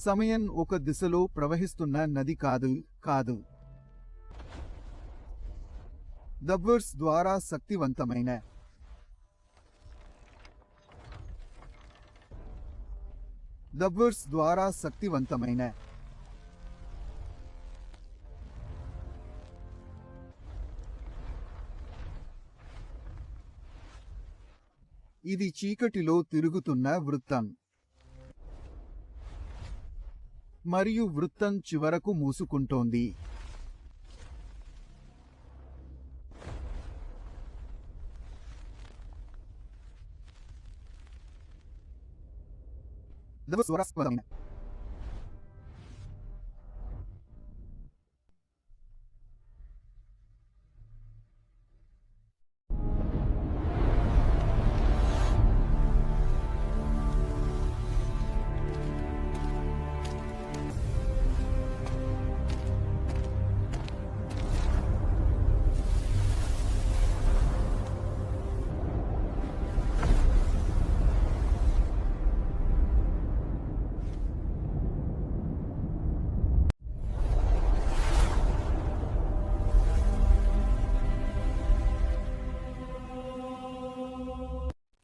సమయం ఒక దిశలో ప్రవహిస్తున్న నది కాదు కాదు. దబ్బర్స్ ద్వారా శక్తివంతమైన. దబ్బర్స్ ద్వారా శక్తివంతమైన. ఇది చీకటిలో తిరుగుతున్న వృత్తం. మరియు వృత్తం చివరకు మూసుకుంటోంది. దవ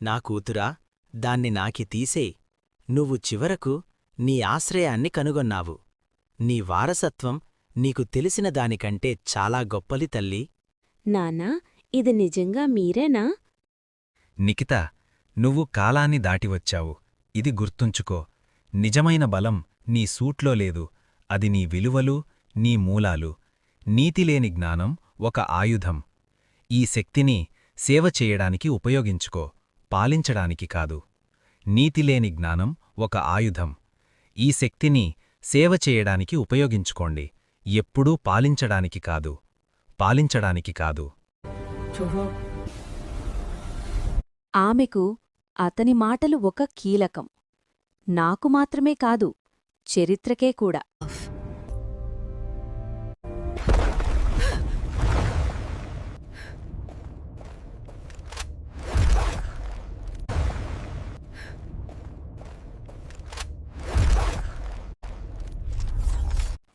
నా కూతురా దాన్ని నాకి తీసేయ్ నువ్వు చివరకు నీ ఆశ్రయాన్ని కనుగొన్నావు. నీ వారసత్వం నీకు తెలిసిన దానికంటే చాలా గొప్పలి తల్లి. నాన్నా ఇది నిజంగా మీరేనా? నికిత నువ్వు కాలాన్ని దాటివచ్చావు ఇది గుర్తుంచుకో. నిజమైన బలం నీ సూట్లో లేదు. అది నీ విలువలు నీ మూలాలు. నీతిలేని జ్ఞానం ఒక ఆయుధం. ఈ శక్తిని సేవ చేయడానికి ఉపయోగించుకో. పాలించడానికి కాదు. నీతిలేని జ్ఞానం ఒక ఆయుధం. ఈ శక్తిని సేవ చేయడానికి ఉపయోగించుకోండి. ఎప్పుడూ పాలించడానికి కాదు. పాలించడానికి కాదు. ఆమెకు అతని మాటలు ఒక కీలకం. నాకు మాత్రమే కాదు చరిత్రకే కూడా.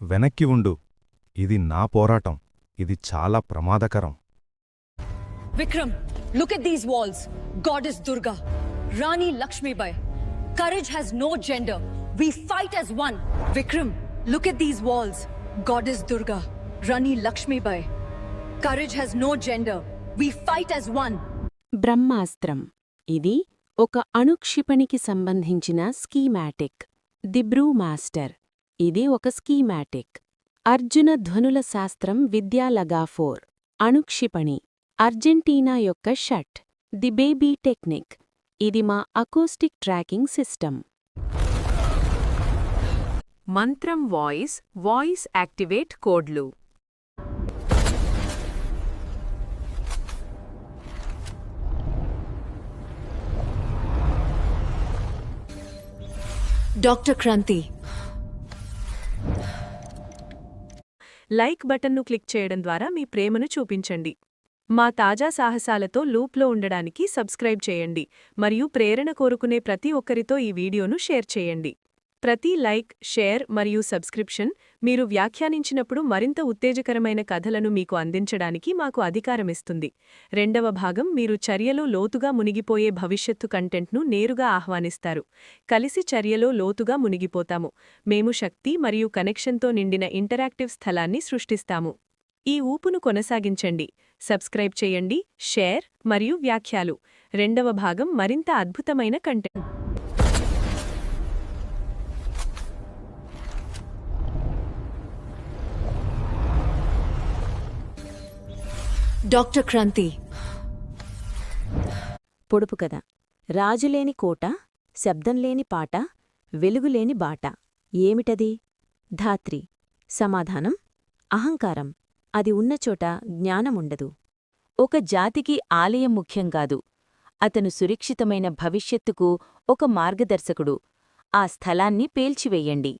వెనక్కి ఉండు. ఇది నా పోరాటం. ఇది చాలా ప్రమాదకరం. Vikram look at these walls god is Durga Rani Lakshmibai courage has no gender we fight as one Vikram look at these walls god is Durga Rani Lakshmibai courage has no gender we fight as one బ్రహ్మాస్త్రం. ఇది ఒక అణుక్షిపణికి సంబంధించిన schematic. The Bru master ఇది ఒక schematic. Arjuna ధ్వనుల శాస్త్రం విద్యా లగాఫోర్. అణుక్షిపణి. అర్జెంటీనా యొక్క షట్. The baby technique. ఇది మా అకోస్టిక్ ట్రాకింగ్ సిస్టమ్. మంత్రం వాయిస్ వాయిస్ యాక్టివేట్ కోడ్లు. డాక్టర్ క్రాంతి లైక్ బటన్ను క్లిక్ చేయడం ద్వారా మీ ప్రేమను చూపించండి. మా తాజా సాహసాలతో లూప్లో ఉండడానికి సబ్స్క్రైబ్ చేయండి మరియు ప్రేరణ కోరుకునే ప్రతి ఒక్కరితో ఈ వీడియోను షేర్ చేయండి. ప్రతి లైక్ షేర్ మరియు సబ్స్క్రిప్షన్ మీరు వ్యాఖ్యానించినప్పుడు మరింత ఉత్తేజకరమైన కథలను మీకు అందించడానికి మాకు అధికారమిస్తుంది. రెండవ భాగం మీరు చర్యలో లోతుగా మునిగిపోయే భవిష్యత్తు కంటెంట్ను నేరుగా ఆహ్వానిస్తారు. కలిసి చర్యలో లోతుగా మునిగిపోతాము. మేము శక్తి మరియు కనెక్షన్తో నిండిన ఇంటరాక్టివ్ స్థలాన్ని సృష్టిస్తాము. ఈ ఊపును కొనసాగించండి. సబ్స్క్రైబ్ చేయండి షేర్ మరియు వ్యాఖ్యలు. రెండవ భాగం మరింత అద్భుతమైన కంటెంట్. డాక్టర్ క్రాంతి. పొడుపు కథ. రాజులేని కోట శబ్దంలేని పాట వెలుగులేని బాట. ఏమిటది? ధాత్రి. సమాధానం? అహంకారం. అది ఉన్నచోట జ్ఞానముండదు. ఒక జాతికి ఆలయం ముఖ్యం కాదు. అతను సురక్షితమైన భవిష్యత్తుకు ఒక మార్గదర్శకుడు. ఆ స్థలాన్ని పేల్చివేయండి.